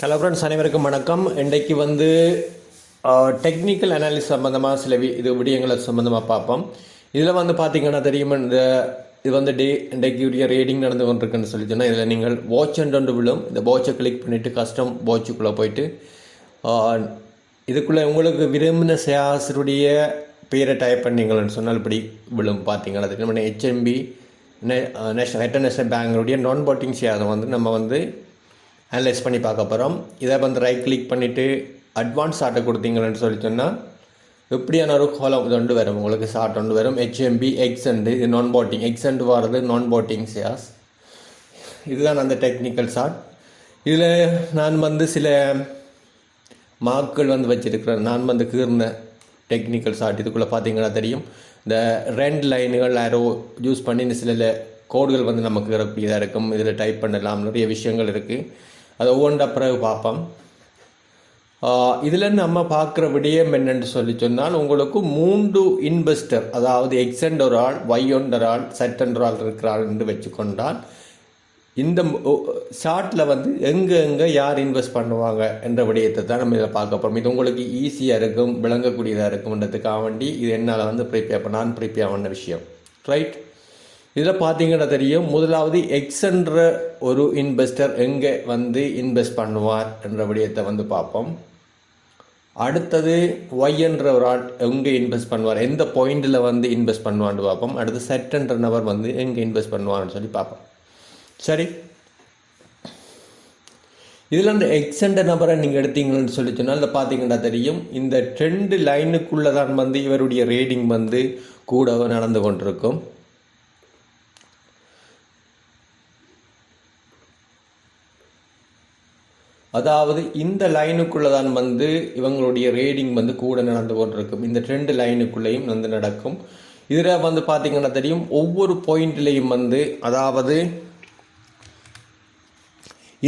Hello friends அனைவருக்கும் வணக்கம். இன்றைக்கு வந்து டெக்னிக்கல் அனாலிஸ் சம்மந்தமாக சில வி இது விடயங்களை சம்மந்தமாக பார்ப்போம். இதில் வந்து பார்த்தீங்கன்னா தெரியும் இந்த இது வந்து டே இன்றைக்கு உரிய ரீடிங் நடந்து கொண்டிருக்குன்னு சொல்லி சொன்னால் இதில் நீங்கள் வாட்ச் அண்ட் ஒன்று விழும். இந்த வாட்சை கிளிக் பண்ணிவிட்டு கஸ்டம் வாட்சுக்குள்ளே போயிட்டு இதுக்குள்ளே உங்களுக்கு விரும்பின சேசருடைய பேரை டைப் பண்ணீங்கன்னு சொன்னால் இப்படி விழும் பார்த்தீங்கன்னா தெரியும். H M P national head national பேங்கினுடைய நான் போட்டிங் ஷேரை வந்து நம்ம வந்து அனலைஸ் பண்ணி பார்க்க போகிறோம் இதை வந்து ரைட் கிளிக் பண்ணிவிட்டு அட்வான்ஸ் சார்ட்டை கொடுத்தீங்கன்னு சொல்லி சொன்னால் எப்படியான ஒரு கோலம் இது ஒன்று வரும்? உங்களுக்கு ஷார்ட் ஒன்று வரும். ஹெச்எம்பி எக்ஸண்டு இது நான் போட்டிங் எக்ஸண்ட் வர்றது நான் போட்டிங் ஷேர்ஸ் இதுதான் அந்த டெக்னிக்கல் ஷார்ட் இதில் நான் வந்து சில மார்க்குகள் வந்து வச்சுருக்கிறேன். நான் வந்து கீர்ந்த டெக்னிக்கல் ஷார்ட் இதுக்குள்ளே பார்த்தீங்கன்னா தெரியும். இந்த ரெண்ட் லைனுகள் யாரோ யூஸ் பண்ணி இந்த சில கோடுகள் வந்து நமக்கு இருக்கக்கூடியதாக இருக்கும். இதில் டைப் பண்ணலாம். நிறைய விஷயங்கள் இருக்குது அதை ஒவ்வொன்றா பிறகு பார்ப்போம். இதில் நம்ம பார்க்குற விடயம் என்னென்னு சொல்லி சொன்னால் உங்களுக்கு மூன்று இன்வெஸ்டர் அதாவது எக்ஸெண்ட் ஒரு ஆள் ஒய் ஆள் செட் ஆள் இருக்கிற ஆள் என்று வச்சுக்கொண்டால் இந்த ஷார்ட்டில் வந்து எங்கே எங்கே யார் இன்வெஸ்ட் பண்ணுவாங்க என்ற விடயத்தை தான் நம்ம இதில் பார்க்க போகிறோம் இது உங்களுக்கு ஈஸியாக இருக்கும் விளங்கக்கூடியதாக இருக்கும்ன்றதுக்காக வேண்டி இது என்னால் வந்து ப்ரிப்பேர் பண்ண நான் ப்ரிப்பேர் பண்ண விஷயம். ரைட் இதில் பார்த்தீங்கன்னா தெரியும் முதலாவது எக்ஸ்ன்ற ஒரு இன்வெஸ்டர் எங்கே வந்து இன்வெஸ்ட் பண்ணுவார் என்ற விடயத்தை வந்து பார்ப்போம். அடுத்தது ஒய்ன்ற ஒரு ஆள் எங்கே இன்வெஸ்ட் பண்ணுவார் எந்த பாயிண்டில் வந்து இன்வெஸ்ட் பண்ணுவான்னு பார்ப்போம். அடுத்து செட்டன்ற நபர் வந்து எங்கே இன்வெஸ்ட் பண்ணுவார்னு சொல்லி பார்ப்போம். சரி. இதில் அந்த எக்ஸண்ட நபரை நீங்கள் எடுத்தீங்கன்னு சொல்லி சொன்னால் இதை பார்த்தீங்கன்னா தெரியும் இந்த ட்ரெண்டு லைனுக்குள்ளே தான் வந்து இவருடைய ரேடிங் வந்து கூட நடந்து கொண்டிருக்கும். அதாவது இந்த லைனுக்குள்ளே தான் வந்து இவங்களுடைய ரேடிங் வந்து கூட நடந்து கொண்டிருக்கும். இந்த ட்ரெண்டு லைனுக்குள்ளேயும் வந்து நடக்கும். இதில் வந்து பார்த்தீங்கன்னா தெரியும் ஒவ்வொரு பாயிண்ட்லேயும் வந்து அதாவது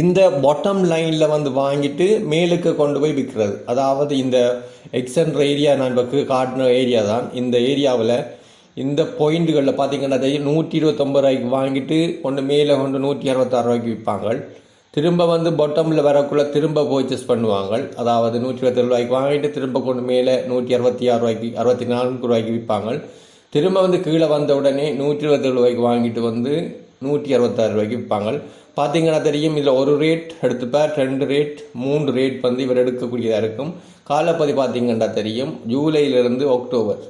இந்த பாட்டம் லைனில் வந்து வாங்கிட்டு மேலுக்கு கொண்டு போய் விற்கிறது அதாவது இந்த எக்ஸென்ற ஏரியா நான் இப்போ காட்டின ஏரியா தான். இந்த ஏரியாவில் இந்த பாயிண்ட்டுகளில் பார்த்தீங்கன்னா தெரியும் நூற்றி இருபத்தொம்பது ரூபாய்க்கு வாங்கிட்டு கொண்டு மேலே கொண்டு நூற்றி அறுபத்தாறு ரூபாய்க்கு விற்பாங்க. திரும்ப வந்து பொட்டமில் வரக்குள்ள திரும்ப பர்ச்சேஸ் பண்ணுவாங்க அதாவது நூற்றி இருபத்தேழு ரூபாய்க்கு வாங்கிட்டு திரும்ப கொண்டு மேலே நூற்றி அறுபத்தி ஆறு ரூபாய்க்கு அறுபத்தி நான்கு ரூபாய்க்கு விற்பாங்க திரும்ப வந்து கீழே வந்த உடனே நூற்றி இருபத்தேழு ரூபாய்க்கு வாங்கிட்டு வந்து நூற்றி அறுபத்தாறு ரூபாய்க்கு விற்பாங்க பார்த்தீங்கன்னா தெரியும் இதில் ஒரு ரேட் எடுத்துப்பார் ரெண்டு ரேட் மூன்று ரேட் வந்து இவர் எடுக்கக்கூடியதாக இருக்கும். காலப்பதி பார்த்தீங்கன்னா தெரியும் ஜூலையிலிருந்து அக்டோபர்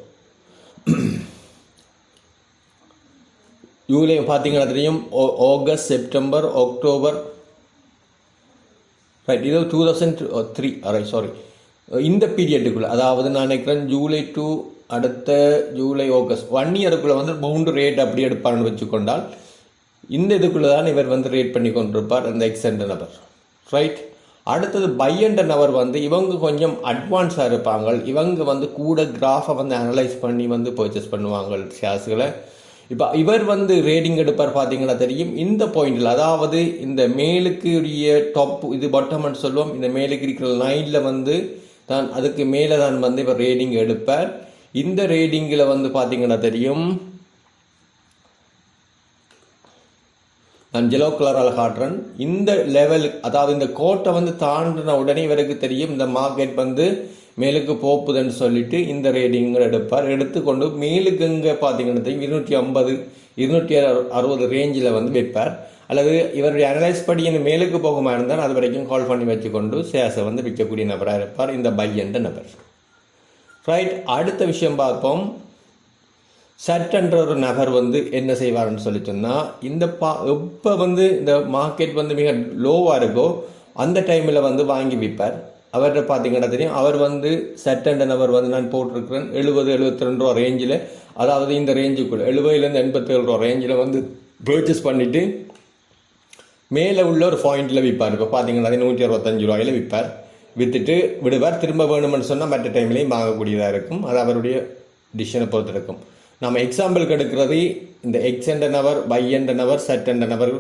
ஜூலை பார்த்தீங்கன்னா தெரியும் ஆகஸ்ட் செப்டம்பர் அக்டோபர் ரைட் இது two thousand three right sorry இந்த பீரியடுக்குள்ளே அதாவது நான் நினைக்கிறேன் ஜூலை டூ அடுத்த ஜூலை ஆகஸ்ட் ஒன் இயருக்குள்ளே வந்து பவுண்டு ரேட் அப்படி எடுப்பார்னு வச்சுக்கொண்டால் இந்த இதுக்குள்ளே தான் இவர் வந்து ரேட் பண்ணி கொண்டிருப்பார் அந்த எக்ஸெண்ட் நபர் ரைட் அடுத்தது பையண்ட நபர் வந்து இவங்க கொஞ்சம் அட்வான்ஸாக இருப்பாங்க. இவங்க வந்து கூட கிராஃபை வந்து அனலைஸ் பண்ணி வந்து பர்ச்சேஸ் பண்ணுவாங்க. ஷேர்ஸ்களை இப்போ இவர் வந்து ரேடிங் எடுப்பார் பார்த்தீங்கன்னா தெரியும்? இந்த பாயிண்டில் அதாவது இந்த மேலுக்கு உரிய டாப் இது பட்டம்னு சொல்லுவோம். இந்த மேலுக்கு இருக்கிற லைனில் வந்து தான் அதுக்கு மேலே தான் வந்து இவர் ரேடிங் எடுப்பார். இந்த ரேடிங்கில் வந்து பார்த்தீங்கன்னா தெரியும். நான் ஜெலோ கலரால் காட்டுறேன். இந்த லெவல் அதாவது இந்த கோட்டை வந்து தாண்டின உடனே இவருக்கு தெரியும். இந்த மார்க்கெட் வந்து மேலுக்கு போப்புதுன்னு சொல்லிட்டு இந்த ரேடிங்கள் எடுப்பார். எடுத்துக்கொண்டு மேலுக்கு இங்கே பார்த்தீங்கன்னா இருநூற்றி ஐம்பது இருநூற்றி அறுபது ரேஞ்சில் வந்து வைப்பார் அல்லது இவருடைய அனலைஸ் படி இந்த மேலுக்கு போகுமா இருந்தால் அது வரைக்கும் கால் பண்ணி வச்சுக்கொண்டு சேஸை வந்து விற்கக்கூடிய நபராக இருப்பார். இந்த பையன்ற நபர். ரைட் அடுத்த விஷயம் பார்ப்போம். சட் என்ற ஒரு நபர் வந்து என்ன செய்வார்னு சொல்லி சொன்னால் இந்த பா எப்போ வந்து இந்த மார்க்கெட் வந்து மிக லோவாக இருக்கோ அந்த டைமில் வந்து வாங்கி விற்பார். அவர்கிட்ட பார்த்தீங்கன்னா தெரியும். அவர் வந்து சட் நபர் வந்து நான் போட்டிருக்கிறேன். எழுபது எழுபத்தி ரெண்டு ரூபா ரேஞ்சில் அதாவது இந்த ரேஞ்சுக்குள்ள எழுபதுலேருந்து எண்பத்தேழு ரூபா ரேஞ்சில் வந்து பர்ச்சேஸ் பண்ணிவிட்டு மேலே உள்ள ஒரு பாயிண்டில் விற்பார். இப்போ பார்த்தீங்கன்னா நூற்றி அறுபத்தஞ்சு ரூபாயில் விற்பார். விற்றுட்டு விடுவார். திரும்ப வேணும்னு சொன்னால் மற்ற டைம்லேயும் வாங்கக்கூடியதாக இருக்கும். அது அவருடைய டிசிஷனை பொறுத்து இருக்கும் நம்ம எக்ஸாம்பிளுக்கு எடுக்கிறது இந்த எக்ஸ் என்ற நபர் பை என்ற நபர் செட் என்ற நபர்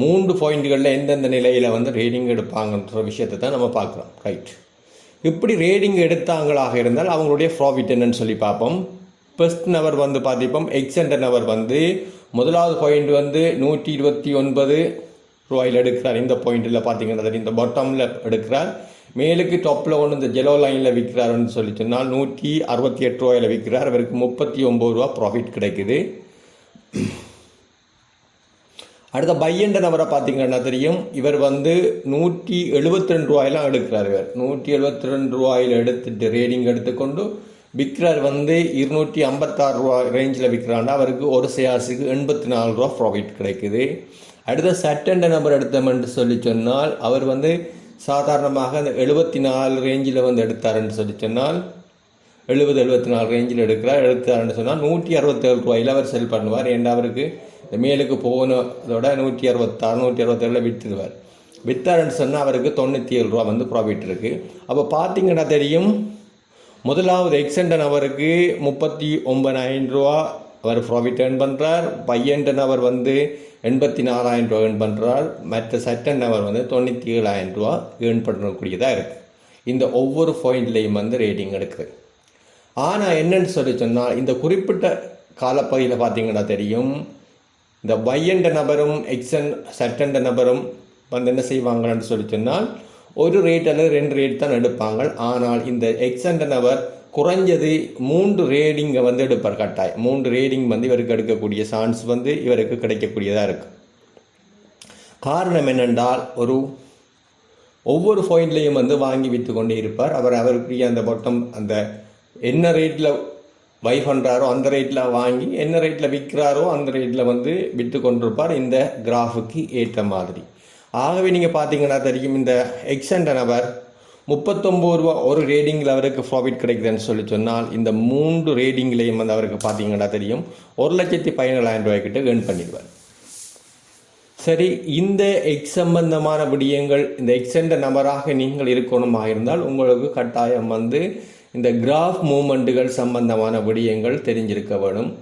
மூன்று பாயிண்ட்களில் எந்தெந்த நிலையில் வந்து ரேடிங் எடுப்பாங்கன்ற விஷயத்தை தான் நம்ம பார்க்குறோம். ரைட் இப்படி ரேடிங் எடுத்தாங்களாக இருந்தால் அவங்களுடைய ப்ராஃபிட் என்னன்னு சொல்லி பார்ப்போம். ஃபஸ்ட் நபர் வந்து பார்த்திப்போம் எக்ஸ் என்ற நபர் வந்து முதலாவது பாயிண்ட் வந்து நூற்றி இருபத்தி ஒன்பது ரூபாயில் எடுக்கிறார். இந்த பாயிண்டில் பார்த்தீங்கன்னா இந்த பாட்டமில் எடுக்கிறார். மேலுக்கு டாப்பில் ஒன்று இந்த ஜெலோ லைனில் விற்கிறாருன்னு சொல்லி சொன்னால் நூற்றி அறுபத்தி எட்டு ரூபாயில் விற்கிறார். அவருக்கு முப்பத்தி ஒம்பது ரூபா ப்ராஃபிட் கிடைக்குது. அடுத்த பையன்ற நபரை பார்த்தீங்கன்னா தெரியும்? இவர் வந்து நூற்றி எழுபத்தி ரெண்டு ரூபாயெல்லாம் எடுக்கிறார் இவர். நூற்றி எழுபத்தி ரெண்டு ரூபாயில் எடுத்துட்டு ரேடிங் எடுத்துக்கொண்டு விற்கிறார் வந்து இருநூற்றி ஐம்பத்தாறு ரூபா ரேஞ்சில் விற்கிறாண்டா அவருக்கு ஒரு ஷேர்ஸுக்கு எண்பத்தி நாலு ரூபா ப்ராஃபிட் கிடைக்குது. அடுத்த சட்டண்ட நம்பர் எடுத்தோம்னு சொல்லி சொன்னால் அவர் வந்து சாதாரணமாக அந்த எழுபத்தி நாலு ரேஞ்சில் வந்து எடுத்தாருன்னு சொல்லி சொன்னால் எழுபது எழுபத்தி நாலு ரேஞ்சில் எடுக்கிறார் எடுத்தாருன்னு சொன்னால் நூற்றி அறுபத்தேழு ரூபாயில் அவர் செல் பண்ணுவார். ஏன்னா அவருக்கு? இந்த மேலுக்கு போனதோட நூற்றி அறுபத்தாறு நூற்றி அறுபத்தேழில் விற்றுடுவார் வித்தாருன்னு சொன்னால் அவருக்கு தொண்ணூற்றி ஏழு ரூபா வந்து ப்ராஃபிட் இருக்குது அப்போ பார்த்தீங்கன்னா தெரியும் முதலாவது எக்ஸண்டன் அவருக்கு முப்பத்தி ஒன்பதாயிரம் ரூபா அவர் ப்ராஃபிட் ஏர்ன் பண்ணுறார் பையன்டன் அவர் வந்து எண்பத்தி நாலாயிரம் ரூபா ஏர்ன் பண்ணுறார் மற்ற சட்டன் அவர் வந்து தொண்ணூற்றி ஏழாயிரம் ரூபா ஏர்ன் பண்ணக்கூடியதாக இருக்குது இந்த ஒவ்வொரு பாயிண்ட்லேயும் வந்து ரேட்டிங் எடுக்குது. ஆனால் என்னன்னு சொல்லி சொன்னால் இந்த குறிப்பிட்ட காலப்பகுதியில் பார்த்தீங்கன்னா தெரியும் இந்த வையண்ட நபரும் எக்ஸன் சட்டண்ட நபரும் வந்து என்ன செய்வாங்கன்னு சொல்லி சொன்னால் ஒரு ரேட் அல்லது ரெண்டு ரேட் தான் எடுப்பாங்க ஆனால் இந்த எக்ஸண்ட நபர் குறைஞ்சது மூன்று ரேடிங்கை வந்து எடுப்பார் கட்டாயம். மூன்று ரேடிங் வந்து இவருக்கு எடுக்கக்கூடிய சான்ஸ் வந்து இவருக்கு கிடைக்கக்கூடியதாக இருக்குது காரணம் என்னென்றால் ஒரு ஒவ்வொரு பாயிண்ட்லேயும் வந்து வாங்கி விற்று கொண்டே இருப்பார். அவர் அவருக்குரிய அந்த மொத்தம் அந்த என்ன ரேட்டில் பை பண்ணுறாரோ அந்த ரேட்டில் வாங்கி என்ன ரேட்டில் விற்கிறாரோ அந்த ரேட்டில் வந்து விற்று கொண்டிருப்பார் இந்த கிராஃபுக்கு ஏற்ற மாதிரி. ஆகவே நீங்கள் பார்த்தீங்கன்னா தெரியும் இந்த எக்ஸண்ட நபர் முப்பத்தொம்பது ரூபா ஒரு ரேடிங்கில் அவருக்கு ப்ராஃபிட் கிடைக்குதுன்னு சொல்லி சொன்னால் இந்த மூன்று ரேடிங்லேயும் வந்து அவருக்கு பார்த்தீங்கன்னா தெரியும். ஒரு லட்சத்தி பதினேழாயிரம் ரூபாய்க்கிட்ட ஏர்ன் பண்ணிடுவார். சரி இந்த எக்ஸ் சம்பந்தமான விடயங்கள் இந்த எக்ஸெண்ட நபராக நீங்கள் இருக்கணுமா இருந்தால் உங்களுக்கு கட்டாயம் வந்து இந்த கிராஃப் மூமெண்ட்டுகள் சம்பந்தமான விடயங்கள் தெரிஞ்சிருக்க வேணும்.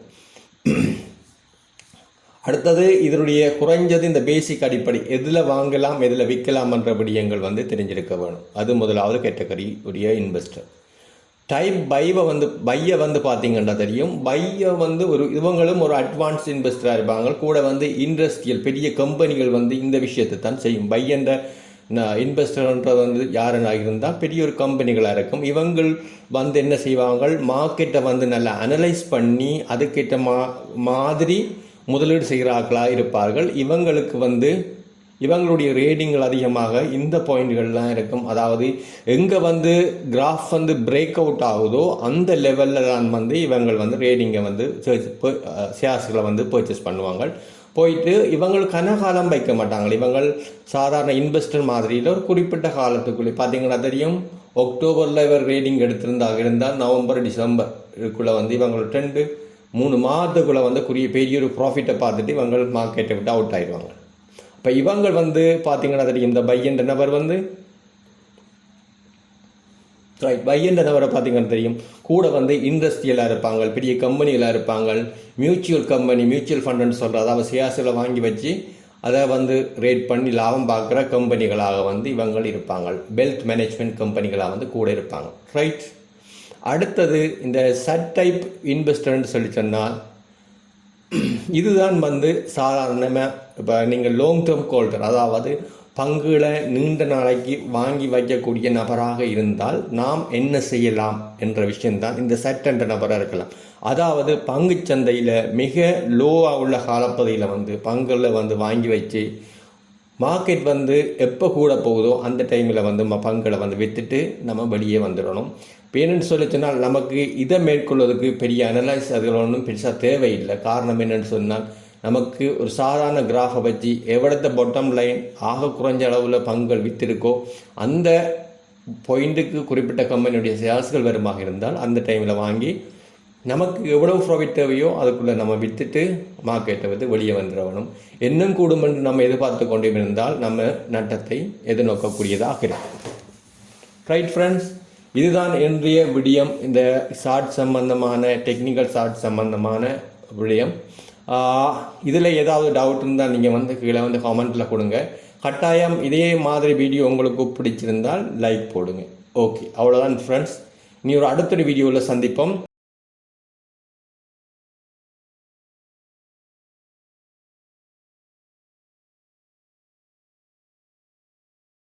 அடுத்தது இதனுடைய குறைஞ்சது இந்த பேசிக் அடிப்படை. எதில் வாங்கலாம் எதில் விற்கலாம் என்ற விடயங்கள் வந்து தெரிஞ்சிருக்க வேணும். அது முதலாவது கேட்டகரி உடைய இன்வெஸ்டர் டைப் பைவை வந்து பையை வந்து பார்த்தீங்கன்னா தெரியும். பையை வந்து ஒரு இவங்களும் ஒரு அட்வான்ஸ் இன்வெஸ்டராக இருப்பாங்க. கூட வந்து இண்டஸ்ட்ரியல் பெரிய கம்பெனிகள் வந்து இந்த விஷயத்தை தான் செய்யும். பையன்ற இன்வெஸ்டர்ன்றது வந்து யாருனாக இருந்தால் பெரிய ஒரு கம்பெனிகளாக இருக்கும் இவங்கள் வந்து என்ன செய்வாங்க மார்க்கெட்டை வந்து நல்லா அனலைஸ் பண்ணி அதுக்கேற்ற மா மாதிரி முதலீடு செய்கிறார்களாக இருப்பார்கள். இவங்களுக்கு வந்து இவங்களுடைய ரேடிங்கள் அதிகமாக இந்த பாயிண்ட்கள்லாம் இருக்கும். அதாவது எங்கே வந்து கிராஃப் வந்து பிரேக் அவுட் ஆகுதோ அந்த லெவலில் தான் வந்து இவங்கள் வந்து ரேடிங்கை வந்து ஷேர்ஸ்களை வந்து பர்ச்சேஸ் பண்ணுவாங்க போயிட்டு இவங்கள் கனகாலம் வைக்க மாட்டாங்க இவங்கள் சாதாரண இன்வெஸ்டர் மாதிரியில் ஒரு குறிப்பிட்ட காலத்துக்குள்ளே. பார்த்தீங்கன்னா தெரியும் அக்டோபரில் இவர் ரீடிங் எடுத்திருந்தா இருந்தால் நவம்பர் டிசம்பர் இதுக்குள்ளே வந்து இவங்களோட ரெண்டு மூணு மாதத்துக்குள்ளே வந்து குறிய பெரிய ஒரு ப்ராஃபிட்டை பார்த்துட்டு இவங்கள் மார்க்கெட்டை விட்டு அவுட் ஆயிடுவாங்க. இப்போ இவங்கள் வந்து பார்த்தீங்கன்னா தெரியும் இந்த பையன்ற நபர் வந்து ரைட் பையன்ற நபரை தெரியும். கூட வந்து இண்டஸ்ட்ரியலாக இருப்பாங்க பெரிய கம்பெனிகளாக இருப்பாங்க மியூச்சுவல் கம்பெனி மியூச்சுவல் ஃபண்டுன்னு சொல்கிற அதாவது ஷேர்ஸில் வாங்கி வச்சு அதை வந்து ரேட் பண்ணி லாபம் பார்க்குற கம்பெனிகளாக வந்து இவங்கள் இருப்பாங்க. பெல்த் மேனேஜ்மெண்ட் கம்பெனிகளாக வந்து கூட இருப்பாங்க. ரைட் அடுத்தது இந்த சட் டைப் இன்வெஸ்டர்னு சொல்லி சொன்னால் இதுதான் வந்து சாதாரணமாக இப்போ நீங்கள் லாங் டேர்ம் ஹோல்டர் அதாவது பங்குகளை நீண்ட நாளைக்கு வாங்கி வைக்கக்கூடிய நபராக இருந்தால் நாம் என்ன செய்யலாம் என்ற விஷயம்தான் இந்த செட் என்ற நபராக இருக்கலாம். அதாவது பங்கு சந்தையில் மிக லோவாக உள்ள காலப்பகுதியில் வந்து பங்குகளை வந்து வாங்கி வச்சு மார்க்கெட் வந்து எப்போ கூட போகுதோ அந்த டைமில் வந்து ம பங்குகளை வந்து விற்றுட்டு நம்ம வெளியே வந்துடணும். இப்போ என்னென்னு சொல்லி சொன்னால் நமக்கு இதை மேற்கொள்வதற்கு பெரிய அனலைஸ் அதுகள் ஒன்றும் பெருசாக தேவையில்லை. காரணம் என்னென்னு சொன்னால் நமக்கு ஒரு சாதாரண கிராஃபை வச்சு எவ்வளத்த பொட்டம் லைன் ஆக குறைஞ்ச அளவில் பங்குகள் விற்றிருக்கோ அந்த பாயிண்ட்டுக்கு குறிப்பிட்ட கம்பெனியுடைய சேல்ஸ்கள் வருமாக இருந்தால் அந்த டைமில் வாங்கி நமக்கு எவ்வளவு ப்ராஃபிட் தேவையோ அதுக்குள்ளே நம்ம விற்றுட்டு மார்க்கெட்டை வந்து வெளியே வந்துடணும் இன்னும் கூடும் என்று நம்ம எதிர்பார்த்து கொண்டே இருந்தால் நம்ம நட்டத்தை எதிர்நோக்கக்கூடியதாக இருக்கும். ரைட் ஃப்ரெண்ட்ஸ் இதுதான் இன்றைய விடியம். இந்த ஷார்ட் சம்பந்தமான டெக்னிக்கல் ஷார்ட் சம்பந்தமான விடயம். இதில் ஏதாவது டவுட் இருந்தால் நீங்கள் வந்து கீழே வந்து கமெண்ட்டில் கொடுங்க. கட்டாயம் இதே மாதிரி வீடியோ உங்களுக்கு பிடிச்சிருந்தால் லைக் போடுங்க. ஓகே அவ்வளோதான் ஃப்ரெண்ட்ஸ் நீ ஒரு அடுத்த வீடியோவில் சந்திப்போம்.